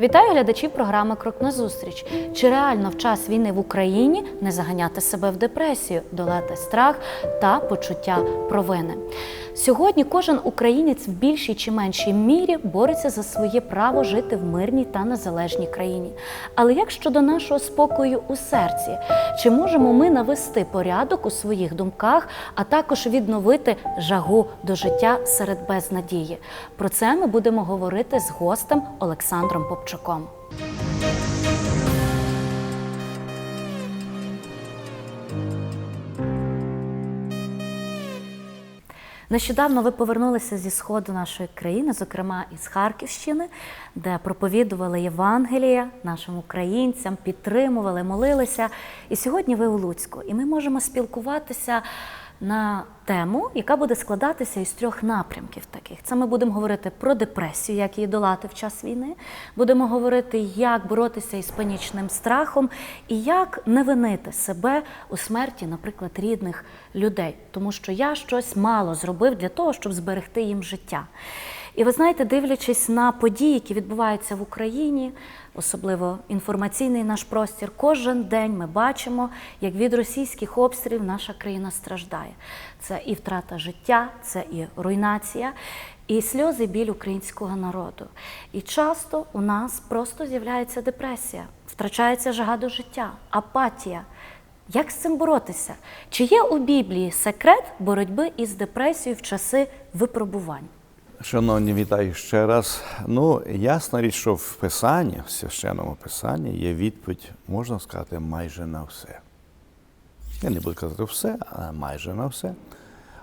Вітаю глядачів програми Крок назустріч. Чи реально в час війни в Україні не заганяти себе в депресію, долати страх та почуття провини? Сьогодні кожен українець в більшій чи меншій мірі бореться за своє право жити в мирній та незалежній країні. Але як щодо нашого спокою у серці, чи можемо ми навести порядок у своїх думках, а також відновити жагу до життя серед безнадії? Про це ми будемо говорити з гостем Олександром Попчуком. Нещодавно ви повернулися зі сходу нашої країни, зокрема із Харківщини, де проповідували Євангелія нашим українцям, підтримували, молилися. І сьогодні ви у Луцьку, і ми можемо спілкуватися на тему, яка буде складатися із трьох напрямків таких. Це ми будемо говорити про депресію, як її долати в час війни. Будемо говорити, як боротися із панічним страхом і як не винити себе у смерті, наприклад, рідних людей, тому що я щось мало зробив для того, щоб зберегти їм життя. І ви знаєте, дивлячись на події, які відбуваються в Україні, особливо інформаційний наш простір, кожен день ми бачимо, як від російських обстрілів наша країна страждає. Це і втрата життя, це і руйнація, і сльози, біль українського народу. І часто у нас просто з'являється депресія, втрачається жага до життя, апатія. Як з цим боротися? Чи є у Біблії секрет боротьби із депресією в часи випробувань? Шановні, вітаю ще раз. Ну, ясна річ, що в Писанні, в священному Писанні є відповідь, можна сказати, майже на все. Я не буду казати все, але майже на все.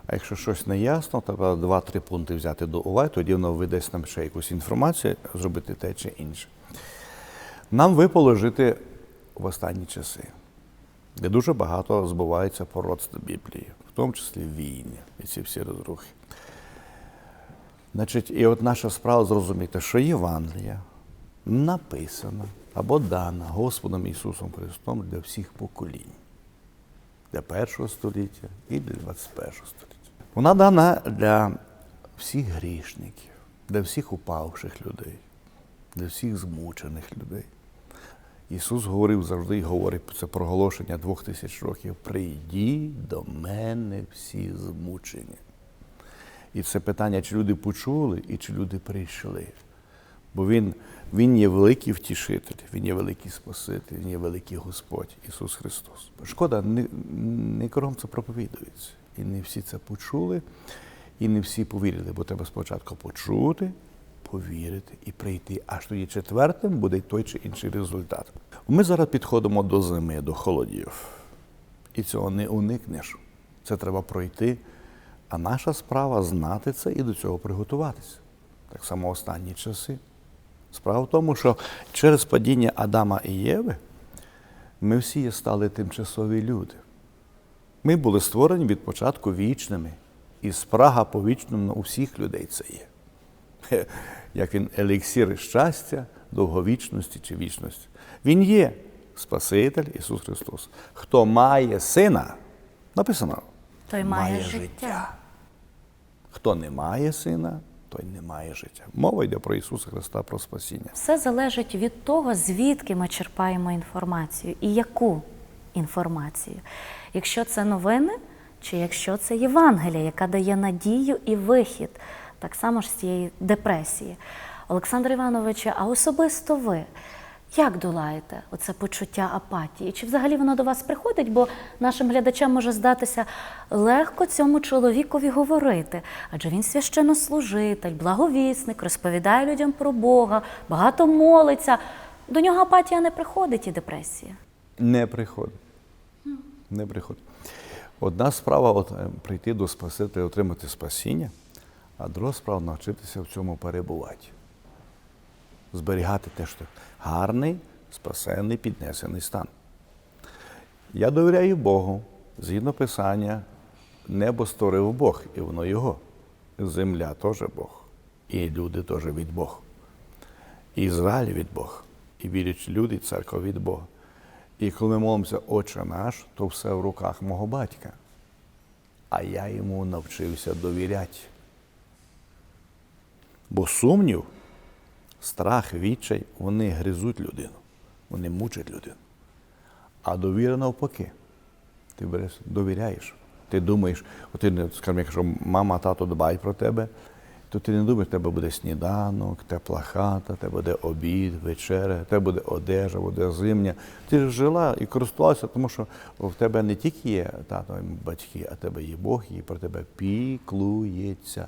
А якщо щось не ясно, треба два-три пункти взяти до уваги, тоді воно видасть нам ще якусь інформацію, зробити те чи інше. Нам випало жити в останні часи, де дуже багато збувається пророцтв Біблії, в тому числі війни і ці всі розрухи. Значить, і от наша справа зрозуміти, що Євангелія написана або дана Господом Ісусом Христом для всіх поколінь, для першого століття і для 21 століття. Вона дана для всіх грішників, для всіх упавших людей, для всіх змучених людей. Ісус говорив завжди і говорить це проголошення двох тисяч років: прийдіть до мене всі змучені. І це питання, чи люди почули і чи люди прийшли. Бо Він він є великий втішитель, Він є великий Спаситель, Він є великий Господь Ісус Христос. Шкода, не, не кругом це проповідується. І не всі це почули, і не всі повірили, бо треба спочатку почути, повірити і прийти. Аж тоді четвертим буде той чи інший результат. Ми зараз підходимо до зими, до холодів. І цього не уникнеш. Це треба пройти. А наша справа знати це і до цього приготуватися. Так само останні часи. Справа в тому, що через падіння Адама і Єви ми всі стали тимчасові люди. Ми були створені від початку вічними, і спрага по вічному у всіх людей це є. Як він еліксір щастя, довговічності чи вічності. Він є Спаситель Ісус Христос. Хто має сина, написано, Той має життя. Хто не має сина, той не має життя. Мова йде про Ісуса Христа, про спасіння. Все залежить від того, звідки ми черпаємо інформацію і яку інформацію. Якщо це новини, чи якщо це Євангелія, яка дає надію і вихід, так само ж з цієї депресії. Олександр Іванович, а особисто ви. Як долаєте оце почуття апатії? Чи взагалі воно до вас приходить? Бо нашим глядачам може здатися легко цьому чоловікові говорити, адже він священнослужитель, благовісник, розповідає людям про Бога, багато молиться. До нього апатія не приходить і депресія. Не приходить. Не приходить. Одна справа от, е, прийти до Спасителя, отримати спасіння, а друга справа навчитися в цьому перебувати. Зберігати те, що гарний, спасенний, піднесений стан. Я довіряю Богу. Згідно Писання, небо створив Бог, і воно його. Земля теж Бог. І люди теж від Бога. І Ізраїль від Бога. І вірячі люди, і церква від Бога. І коли ми молимося Отче наш, то все в руках мого батька. А я йому навчився довіряти. Бо сумнів Страх, відчай, вони гризуть людину, вони мучать людину. А довіра навпаки. Ти береш, довіряєш. Ти думаєш, ти, скажімо, якщо мама, тато дбають про тебе, то ти не думаєш, тебе буде сніданок, тепла хата, тебе буде обід, вечеря, тебе буде одежа, буде зимня. Ти ж жила і користувалася, тому що в тебе не тільки є тато і батьки, а тебе є Бог, і про тебе піклується.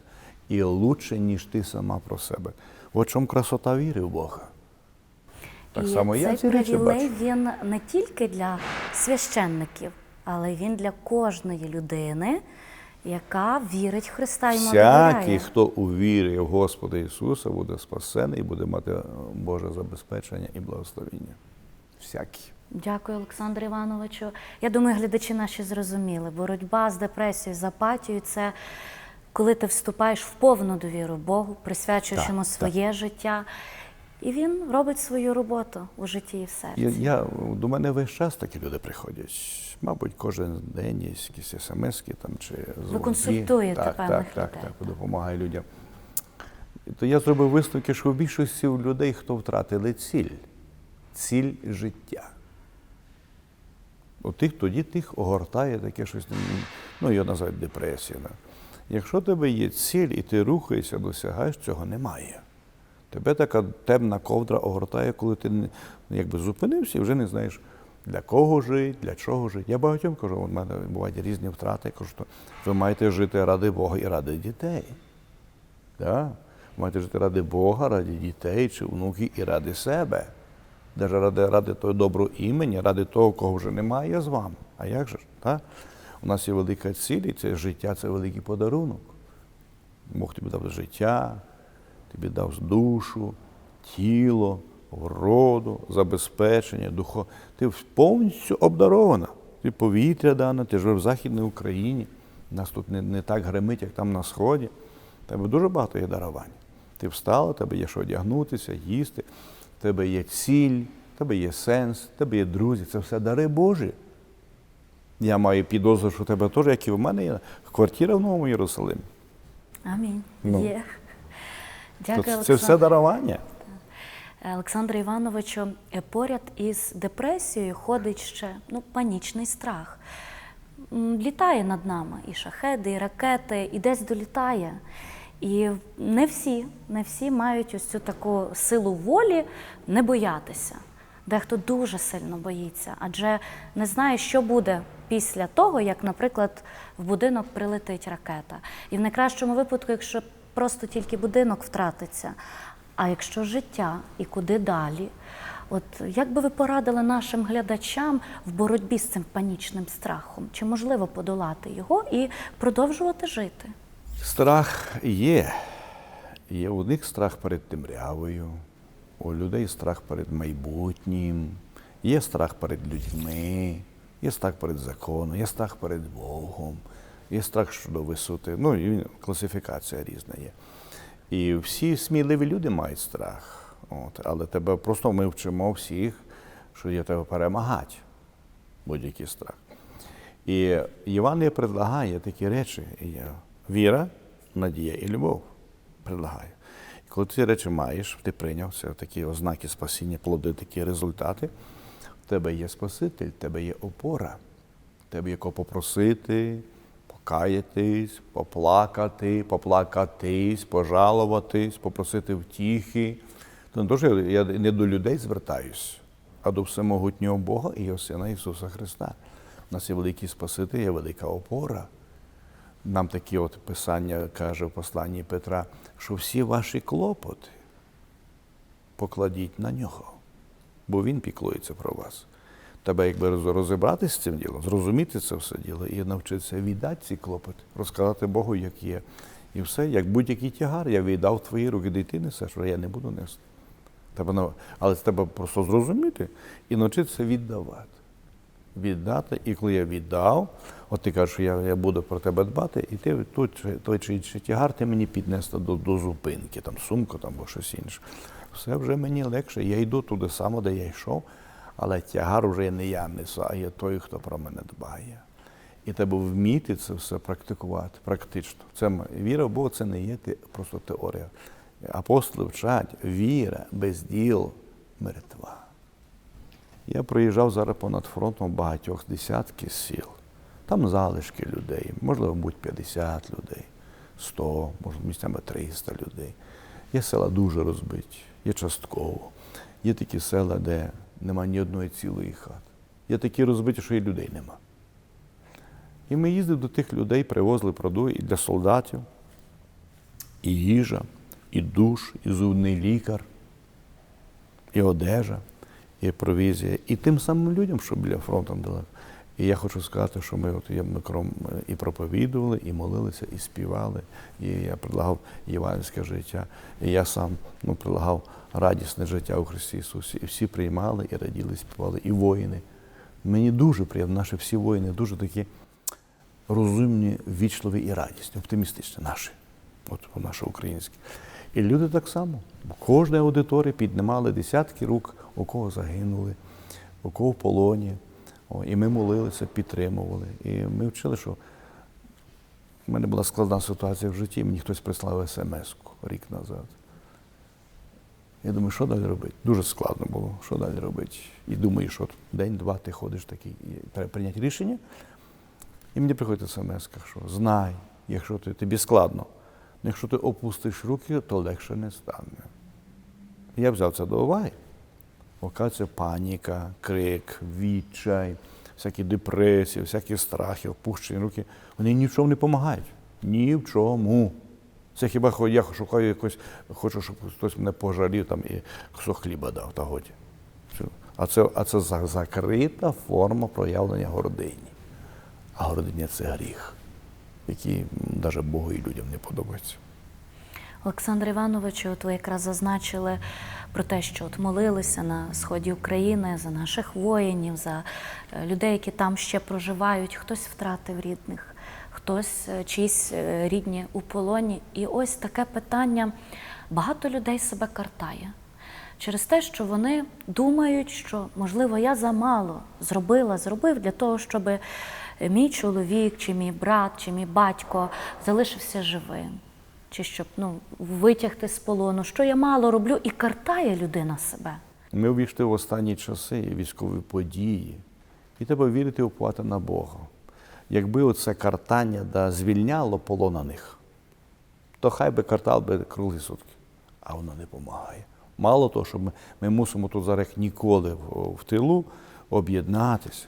І лучше, ніж ти сама про себе. От в чому красота віри в Бога. Так і само я ці речі бачу. він не тільки для священників, але він для кожної людини, яка вірить в Христа і Всякий, довіряє. хто увірує в Господа Ісуса, буде спасений і буде мати е, Боже забезпечення і благословіння. Всякий. Дякую, Олександр Івановичу. Я думаю, глядачі наші зрозуміли. Боротьба з депресією, з апатією це коли ти вступаєш в повну довіру Богу, присвячуєш Так, йому так. своє життя, і він робить свою роботу у житті і в серці. Я, я, до мене весь час такі люди приходять. Мабуть, кожен день є якісь смс-ки там чи дзвонки. консультуєте так, певних так, так, людей, так, допомагаю людям. То я зробив висновки, що в більшості людей, хто втратили ціль, ціль життя. От тих, тоді тих огортає таке щось, ну його називають депресія. да. Якщо в тебе є ціль і ти рухаєшся, досягаєш, цього немає. Тебе така темна ковдра огортає, коли ти якби зупинився і вже не знаєш, для кого жити, для чого жити. Я багатьом кажу, у мене бувають різні втрати, я кажу, що ви маєте жити ради Бога і ради дітей. Да? Маєте жити ради Бога, ради дітей чи внуків і ради себе. Даже ради, ради того доброго імені, ради того, кого вже немає, я з вами. А як же ж? Так? У нас є велика ціль, і це життя це великий подарунок. Бог тобі дав життя, тобі дав душу, тіло, вроду, забезпечення, духо. Ти повністю обдарована. Ти повітря дана, ти живеш в Західній Україні. Нас тут не, не так гримить, як там на Сході. Тебе дуже багато є дарувань. Ти встала, тебе є що одягнутися, їсти, тебе є ціль, тебе є сенс, тебе є друзі. Це все дари Божі. Я маю підозру, що у тебе теж, як і в мене, є квартира в Новому Єрусалимі. Амінь. Ну. Є. Дякую, це Олександр. все дарування. Олександре Івановичу, е, поряд із депресією ходить ще ну, панічний страх. М, Літає над нами і шахеди, і ракети, і десь долітає. І не всі, не всі мають ось цю таку силу волі не боятися. Дехто дуже сильно боїться, адже не знає, що буде після того, як, наприклад, в будинок прилетить ракета. І в найкращому випадку, якщо просто тільки будинок втратиться, а якщо життя і куди далі? От як би ви порадили нашим глядачам в боротьбі з цим панічним страхом? Чи можливо подолати його і продовжувати жити? Страх є. Є у них страх перед темрявою, у людей страх перед майбутнім, є страх перед людьми, є страх перед законом, є страх перед Богом, є страх щодо висоти. Ну, і класифікація різна є. І всі сміливі люди мають страх. От, але тебе просто ми вчимо всіх, що є тебе перемагати будь-який страх. І Євангеліє предлагає такі речі: віра, надія і любов. Предлагає. І коли ти речі маєш, ти прийняв це такі ознаки спасіння, плоди, такі результати, тебе є Спаситель, тебе є опора, тебе є кого попросити, покаятись, поплакати, поплакатись, пожалуватись, попросити втіхи. То не то, що я не до людей звертаюсь, а до всемогутнього Бога і його Сина Ісуса Христа. У нас є великий Спаситель, є велика опора. Нам такі от писання каже в посланні Петра, що всі ваші клопоти покладіть на нього, бо він піклується про вас. Тебе якби розібратися з цим ділом, зрозуміти це все діло і навчитися віддати ці клопоти, розказати Богу, як є. І все, як будь-який тягар, я віддав твої руки, де ти несеш, що я не буду нести. Тебе, але це треба просто зрозуміти і навчитися віддавати. Віддати, і коли я віддав, от ти кажеш, що я, я буду про тебе дбати, і ти чи- той чи інший тягар ти мені піднесла до, до зупинки, там сумку там, або щось інше. Все вже мені легше. Я йду туди само, де я йшов, але тягар вже не я несу, а є той, хто про мене дбає. І треба вміти це все практикувати практично. Це віра в Бога це не є просто теорія. Апостоли вчать, віра без діл мертва. Я проїжджав зараз понад фронтом багатьох десятки сіл. Там залишки людей, можливо, будь 50 людей, 100, може, місцями 300 людей. Є села дуже розбиті, є частково. Є такі села, де нема ні одної цілої хати. Є такі розбиті, що і людей нема. І ми їздили до тих людей, привозили продукти і для солдатів, і їжа, і душ, і зубний лікар, і одежа, і провізія, і тим самим людям, що біля фронту далеко. І я хочу сказати, що ми от я- е, і проповідували, і молилися, і співали. І я предлагав євангельське життя. І я сам ну, предлагав радісне життя у Христі Ісусі. І всі приймали, і раділи, і співали, і воїни. Мені дуже приємно, наші всі воїни дуже такі розумні, вічливі і радісні, оптимістичні наші, от наші українські. І люди так само. В кожній аудиторії піднімали десятки рук, у кого загинули, у кого в полоні. О, і ми молилися, підтримували. І ми вчили, що в мене була складна ситуація в житті, мені хтось прислав смс-ку рік назад. Я думаю, що далі робити? Дуже складно було, що далі робити. І думаю, що день-два ти ходиш такий, і треба прийняти рішення. І мені приходить смс, що знай, якщо ти, тобі складно, але якщо ти опустиш руки, то легше не стане. Я взяв це до уваги. Оказується, паніка, крик, відчай, всякі депресії, всякі страхи, опущені руки, вони ні в чому не допомагають. Ні в чому. Це хіба я шукаю якось, хочу, щоб хтось мене пожалів там і кусок хліба дав, та годі. А це, а це закрита форма проявлення гордині. А гординя це гріх, який навіть Богу і людям не подобається. Олександр Іванович, от ви якраз зазначили про те, що от молилися на сході України за наших воїнів, за е, людей, які там ще проживають. Хтось втратив рідних, хтось е, чиїсь е, рідні у полоні. І ось таке питання: багато людей себе картає. Через те, що вони думають, що можливо я замало зробила, зробив для того, щоб мій чоловік, чи мій брат, чи мій батько залишився живим чи щоб ну, витягти з полону, що я мало роблю, і картає людина себе. Ми увійшли в останні часи військові події, і треба вірити уповати на Бога. Якби оце картання да, звільняло полонених, то хай би картал би круглі сутки, а воно не допомагає. Мало того, що ми, ми мусимо тут зараз ніколи в, в тилу об'єднатися.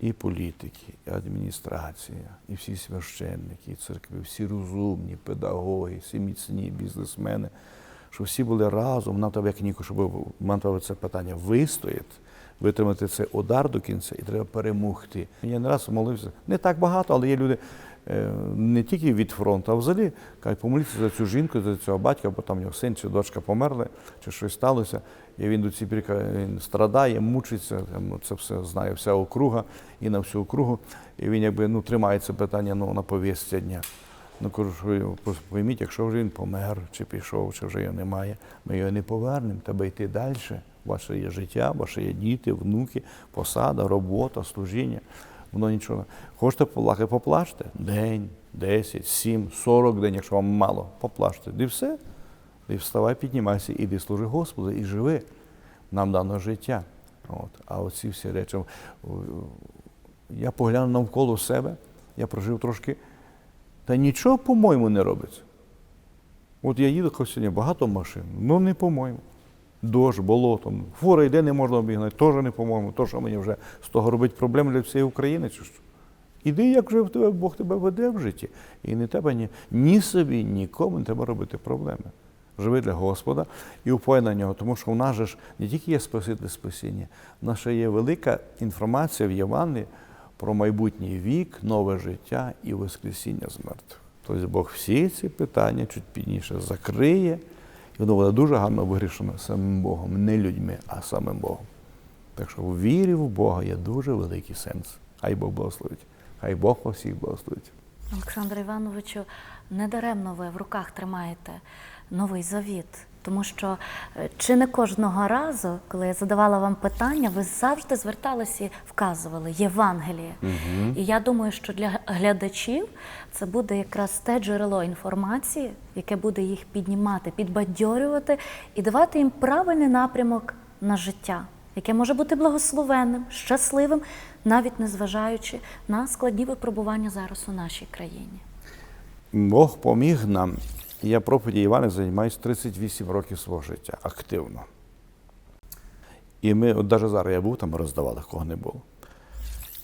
І політики, і адміністрація, і всі священники, і церкви, всі розумні, педагоги, всі міцні бізнесмени, щоб всі були разом, нам треба як ніко, щоб нам треба це питання вистояти, витримати цей удар до кінця, і треба перемогти. Я не раз молився, не так багато, але є люди е, не тільки від фронту, а взагалі кажуть, помоліться за цю жінку, за цього батька, бо там його син чи дочка померли, чи щось сталося. І він до ці він страдає, мучиться, ну, це все знає вся округа і на всю округу. І він якби ну, тримає це питання ну, на повістці дня. Ну, кажу, пойміть, якщо вже він помер, чи пішов, чи вже його немає, ми його не повернемо, треба йти далі. Ваше є життя, ваші є діти, внуки, посада, робота, служіння. Воно нічого. Хочете поплакати, поплачте. День, 10, 7, 40 день, якщо вам мало, поплачте. І все. І вставай, піднімайся, іди служи Господу і живи. Нам дано життя. От. А оці всі речі. Я поглянув навколо себе, я прожив трошки, та нічого, по-моєму, не робиться. От я їду сьогодні багато машин, ну не по-моєму. Дощ, болото, фура йде, не можна обігнати, теж не по-моєму, то, що мені вже з того робить проблеми для всієї України, чи що. Іди, як вже в тебе Бог тебе веде в житті. І не треба ні, ні собі, нікому не треба робити проблеми. Живи для Господа і упой на нього, тому що в нас же ж не тільки є Спаситель спасіння, в нас ще є велика інформація в Євангелії про майбутній вік, нове життя і Воскресіння з мертвих. Тобто Бог всі ці питання чуть пізніше закриє, і воно буде дуже гарно вирішено самим Богом, не людьми, а самим Богом. Так що в вірі в Бога є дуже великий сенс. Хай Бог благословить. Хай Бог всіх благословить. Олександр Івановичу, недаремно ви в руках тримаєте новий завіт. Тому що е, чи не кожного разу, коли я задавала вам питання, ви завжди зверталися і вказували Євангеліє. І я думаю, що для глядачів це буде якраз те джерело інформації, яке буде їх піднімати, підбадьорювати і давати їм правильний напрямок на життя, яке може бути благословенним, щасливим, навіть незважаючи на складні випробування зараз у нашій країні. Бог поміг нам. Я проповіді Івана займаюся 38 років свого життя активно. І ми, от навіть зараз я був там, роздавали, кого не було.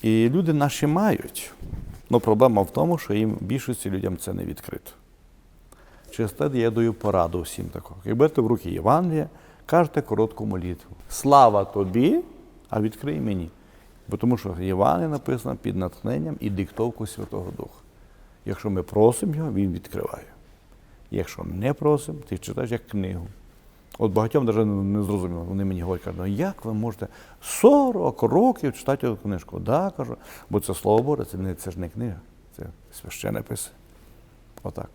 І люди наші мають. Ну, проблема в тому, що їм більшості людям це не відкрито. Через те я даю пораду всім такого. Як берете в руки Євангелія, кажете коротку молитву. Слава тобі, а відкрий мені. Бо тому що Євангелія написано під натхненням і диктовку Святого Духа. Якщо ми просимо його, він відкриває. Якщо не просимо, ти читаєш як книгу. От багатьом навіть не зрозуміло. Вони мені говорять, кажуть, ну як ви можете 40 років читати цю книжку? Да, кажу, бо це слово Боже, це, це ж не книга, це священне писання. Отак.